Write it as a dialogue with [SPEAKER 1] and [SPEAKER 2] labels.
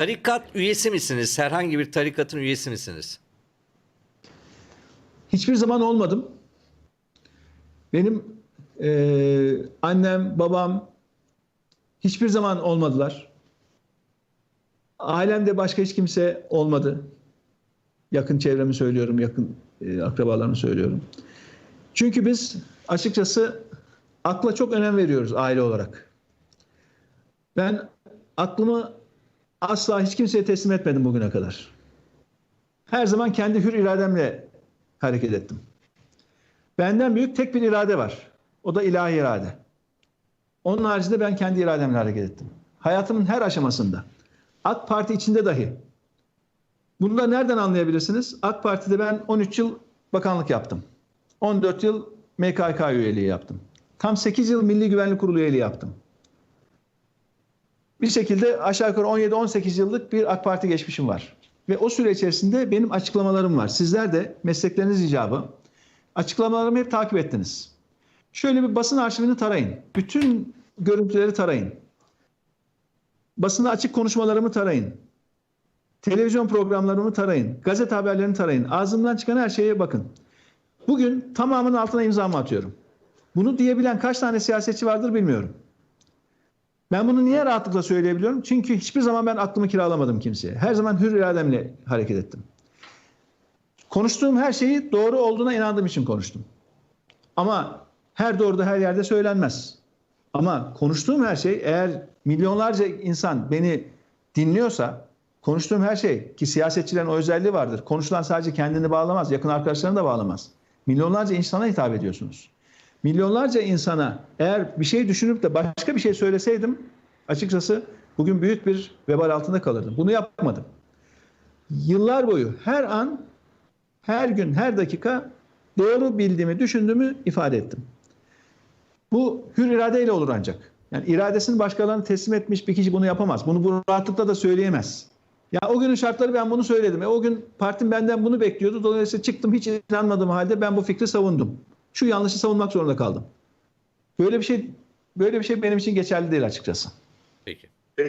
[SPEAKER 1] Tarikat üyesi misiniz? Herhangi bir tarikatın üyesi misiniz?
[SPEAKER 2] Hiçbir zaman olmadım. Benim eee, annem, babam hiçbir zaman olmadılar. Ailemde başka hiç kimse olmadı. Yakın çevremi söylüyorum, yakın eee, akrabalarımı söylüyorum. Çünkü biz açıkçası akla çok önem veriyoruz aile olarak. Ben aklımı asla hiç kimseye teslim etmedim bugüne kadar. Her zaman kendi hür irademle hareket ettim. Benden büyük tek bir irade var. O da ilahi irade. Onun haricinde ben kendi irademle hareket ettim. Hayatımın her aşamasında. AK Parti içinde dahi. Bunu da nereden anlayabilirsiniz? AK Parti'de ben 13 yıl bakanlık yaptım. 14 yıl MKK üyeliği yaptım. Tam 8 yıl Milli Güvenlik Kurulu üyeliği yaptım. Bir şekilde aşağı yukarı 17-18 yıllık bir AK Parti geçmişim var. Ve o süre içerisinde benim açıklamalarım var. Sizler de meslekleriniz icabı açıklamalarımı hep takip ettiniz. Şöyle bir basın arşivini tarayın. Bütün görüntüleri tarayın. Basında açık konuşmalarımı tarayın. Televizyon programlarımı tarayın. Gazete haberlerini tarayın. Ağzımdan çıkan her şeye bakın. Bugün tamamının altına imzamı atıyorum. Bunu diyebilen kaç tane siyasetçi vardır bilmiyorum. Ben bunu niye rahatlıkla söyleyebiliyorum? Çünkü hiçbir zaman ben aklımı kiralamadım kimseye. Her zaman hür irademle hareket ettim. Konuştuğum her şeyi doğru olduğuna inandığım için konuştum. Ama her doğruda her yerde söylenmez. Ama konuştuğum her şey eğer milyonlarca insan beni dinliyorsa konuştuğum her şey ki siyasetçilerin o özelliği vardır. Konuşulan sadece kendini bağlamaz, yakın arkadaşlarını da bağlamaz. Milyonlarca insana hitap ediyorsunuz. Milyonlarca insana eğer bir şey düşünüp de başka bir şey söyleseydim açıkçası bugün büyük bir vebal altında kalırdım. Bunu yapmadım. Yıllar boyu her an, her gün, her dakika doğru bildiğimi, düşündüğümü ifade ettim. Bu hür iradeyle olur ancak. Yani iradesini başkalarına teslim etmiş bir kişi bunu yapamaz. Bunu bu rahatlıkla da söyleyemez. Ya o günün şartları ben bunu söyledim. E o gün partim benden bunu bekliyordu. Dolayısıyla çıktım hiç inanmadığım halde ben bu fikri savundum. Şu yanlışı savunmak zorunda kaldım. Böyle bir şey böyle bir şey benim için geçerli değil açıkçası.